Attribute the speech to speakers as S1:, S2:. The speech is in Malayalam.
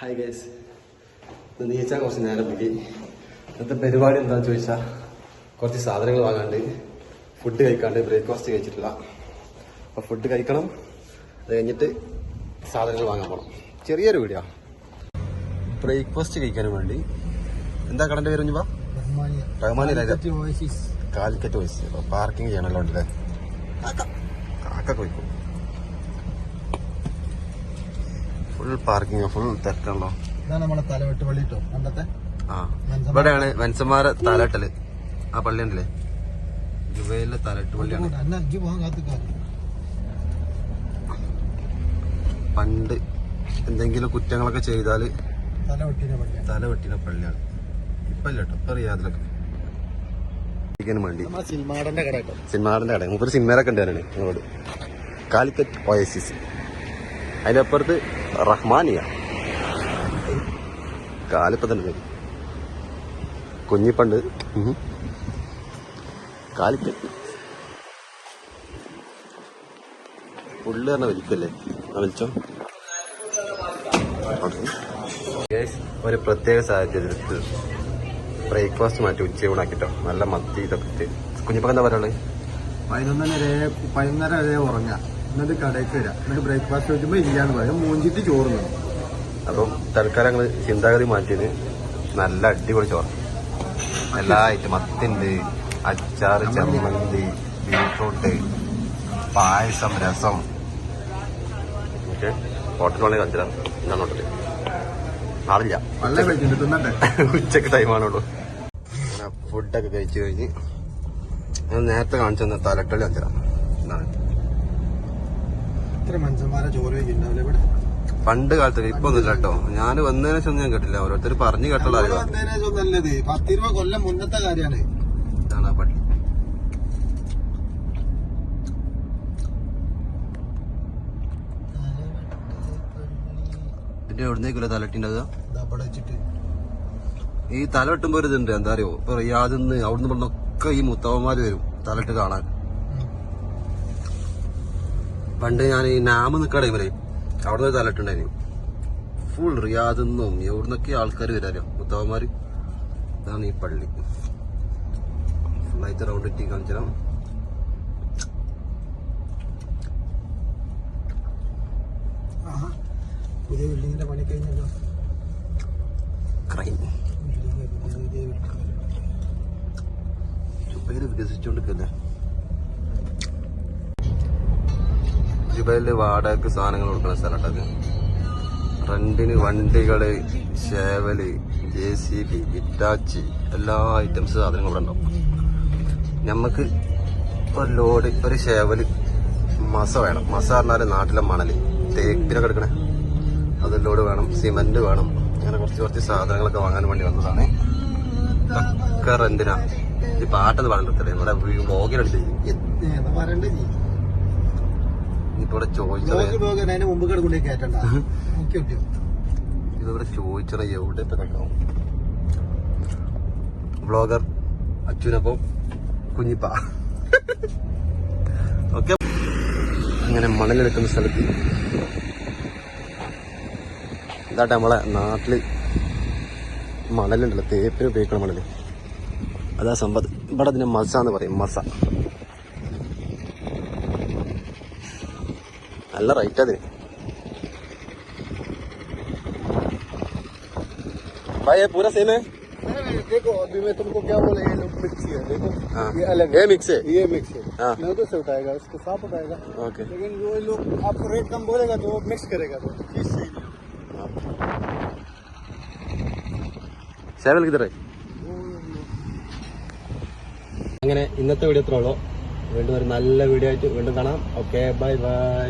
S1: ഹായ് ഗൈസ് നീച്ചാൻ കുറച്ച് നേരം പോയി ഇന്നത്തെ പരിപാടി എന്താണെന്ന് ചോദിച്ചാൽ കുറച്ച് സാധനങ്ങൾ വാങ്ങാണ്ട് ഫുഡ് കഴിക്കാണ്ട് ബ്രേക്ക്ഫാസ്റ്റ് കഴിച്ചിട്ടില്ല. അപ്പോൾ ഫുഡ് കഴിക്കണം. അത് കഴിഞ്ഞിട്ട് സാധനങ്ങൾ വാങ്ങാൻ പോകണം ചെറിയൊരു വീഡിയോ ബ്രേക്ക്ഫാസ്റ്റ് കഴിക്കാൻ വേണ്ടി. എന്താ കടന്റെ പേര് റഹ്മാനി റഹ്മാനി കാലിക്കറ്റ് വോയിസ് പാർക്കിംഗ് ചെയ്യണല്ലോ ഉണ്ടല്ലേ കാക്ക. കൊയ്ക്കും ഫുൾ പാർക്കിംഗ് ഫുൾ തിരക്കാണല്ലോ
S2: ഇതാണ് നമ്മളെ തലവെട്ട് പള്ളി കേട്ടോ പണ്ടത്തെ.
S1: ആ ഇവിടെയാണ് വൻസന്മാരെ തലട്ടൽ ആ പള്ളി ഉണ്ടല്ലേ? ജുബൈലിലെ തലട്ട് പള്ളിയാണ് പണ്ട് എന്തെങ്കിലും കുറ്റങ്ങളൊക്കെ ചെയ്താൽ
S2: തലവെട്ടിന്റെ പള്ളിയാണ്.
S1: തല വെട്ടിന പള്ളിയാണ് ഇപ്പൊ ഇല്ല കേട്ടോ ഇപ്പൊ റിയാദിലൊക്കെ
S2: സിനിമാടന്റെ കട
S1: സിനിമാടന്റെ കട. മുപ്പര് സിനിമയിലൊക്കെ ഉണ്ടായിരുന്നു ഞങ്ങളോട് കാലിക്കറ്റ് ഒയസിസ് അതിന്റെ അപ്പുറത്ത് റഹ്മാനിയ. കാലിപ്പം തന്നെ കുഞ്ഞിപ്പണ്ട്. കാലിപ്പ പുള്ളി തന്നെ വലിപ്പല്ലേ? വലിച്ചോ. ഒരു പ്രത്യേക സാഹചര്യത്തിൽ ബ്രേക്ക്ഫാസ്റ്റ് മാറ്റി ഉച്ചയൂണാക്കിട്ടോ നല്ല മത്തി ഇതൊക്കെ കുഞ്ഞിപ്പക്ക് എന്താ പറയുള്ളത്
S2: പതിനൊന്നര വരെ പതിനൊന്നര വരെ ഉറങ്ങാം. എന്നിട്ട് കടയ്ക്ക് വരാം. എന്നിട്ട് ബ്രേക്ക്ഫാസ്റ്റ് വെച്ചുമ്പോ ഇല്ലാന്ന് പറയും. മൂഞ്ചിട്ട് ചോറ് നിന്നു
S1: അപ്പം തൽക്കാലം ഞങ്ങൾ ചിന്താഗതി മാറ്റിയത് നല്ല അടിപൊളി ചോറ്. എല്ലാ ഐറ്റം മത്തിണ്ട് അച്ചാറ് ചമ്മന്തി ബീട്രൂട്ട് പായസം രസം. ഓക്കെ. ഹോട്ടൽ വേണമെങ്കിൽ ഹോട്ടൽ അറിയില്ല ഉച്ചയ്ക്ക്. ടൈമാണുള്ളൂ ഫുഡൊക്കെ കഴിച്ചു കഴിഞ്ഞ് ഞാൻ നേരത്തെ കാണിച്ചു തന്ന തലക്കളി അഞ്ചറ
S2: ഇത്ര മനുഷ്യന്മാരെ ചോറ് കഴിക്കുന്നുണ്ടാവില്ല ഇവിടെ
S1: പണ്ട് കാലത്ത് ഇപ്പൊ ഒന്നുമില്ല കേട്ടോ. ഞാൻ വന്നതിന് ശേഷം ഒന്നും ഞാൻ കേട്ടില്ല. ഓരോരുത്തർ പറഞ്ഞു കേട്ടുള്ള
S2: പത്തിരുപത് കൊല്ലം മുന്നത്തെ കാര്യാണ്.
S1: ഇതാണ് പള്ളി എവിടുന്നേക്കില്ല ഈ തല വെട്ടുമ്പോ ഒരു ഇതുണ്ട്. എന്താ അറിയോ? ഇപ്പൊ റിയാദിന്ന് അവിടുന്ന് ഒക്കെ ഈ മുത്തവന്മാര് വരും തലട്ട് കാണാൻ. പണ്ട് ഞാൻ ഈ നാമ നിൽക്കണ ഇവരെ നിന്ന് തലട്ടുണ്ടായിരുന്നു ഫുൾ റിയാദിന്നും എവിടുന്നൊക്കെ ആൾക്കാർ വരാരോ മുത്തവന്മാര്? ഇതാണ് ഈ പള്ളി. ഫുള്ളായിട്ട് റൗണ്ട് ഇട്ടി കാണിച്ചാൽ
S2: പുതിയ ബിൽഡിങ്ങിന്റെ പണി കഴിഞ്ഞല്ലോ.
S1: ക്രൈം
S2: പുതിയ
S1: ജുബൈലിൽ വാടകക്ക് സാധനങ്ങൾ കൊടുക്കുന്ന സ്ഥലത്തൊക്കെ റെന്റിന് വണ്ടികൾ shovel J C B Hitachi എല്ലാ ഐറ്റംസ് സാധനങ്ങളും ഇവിടെ ഉണ്ടാവും. നമുക്ക് ഒരു ലോഡ് ഒരു ഷേവൽ മസ വേണം. മസ പറഞ്ഞാൽ നാട്ടിലെ മണൽ. തേക്കിനൊക്കെ എടുക്കണേ. അത് ലോഡ് വേണം സിമന്റ് വേണം. അങ്ങനെ കുറച്ച് കുറച്ച് സാധനങ്ങളൊക്കെ വാങ്ങാൻ വേണ്ടി വന്നതാണ്. ഒക്കെ റെന്റിനാ. ഈ പാട്ടത് പറഞ്ഞിട്ടില്ലേ നമ്മുടെ വ്ലോഗിനടുത്ത് ചോദിച്ചത്
S2: കയറ്റണ്ട.
S1: ഇതിവിടെ ചോദിച്ചത് എവിടെ വ്ളോഗർ അച്ഛനപ്പം കുഞ്ഞിപ്പ. ഓക്കെ. അങ്ങനെ മണലെടുക്കുന്ന സ്ഥലത്ത് ഇതാട്ടെ നമ്മളെ നാട്ടിൽ മണലുണ്ടല്ലോ തേപ്പിന് ഉപയോഗിക്കണ മണൽ. അതാ സമ്പത്ത് ഇവിടെ അതിന് മസ എന്ന് പറയും മസ. നല്ല റേറ്റ് അതിന് भाई ये पूरा सेम है
S2: देखो अभी मैं तुमको क्या बोले ये लोग मिक्स है देखो
S1: हाँ।
S2: ये अलग
S1: ये
S2: है
S1: मिक्स है
S2: ये मिक्स है
S1: हाँ।
S2: मैं उधर से उठाएगा इसके साथ उठाएगा
S1: ओके
S2: लेकिन वो लोग आपको रेट कम बोलेगा तो वो मिक्स करेगा तो चीज सही नहीं
S1: സേവൽ കിതറേ അങ്ങനെ ഇന്നത്തെ വീഡിയോ എത്ര ഉള്ളൂ വീണ്ടും ഒരു നല്ല വീഡിയോ ആയിട്ട് വീണ്ടും കാണാം ഓക്കെ ബൈ ബൈ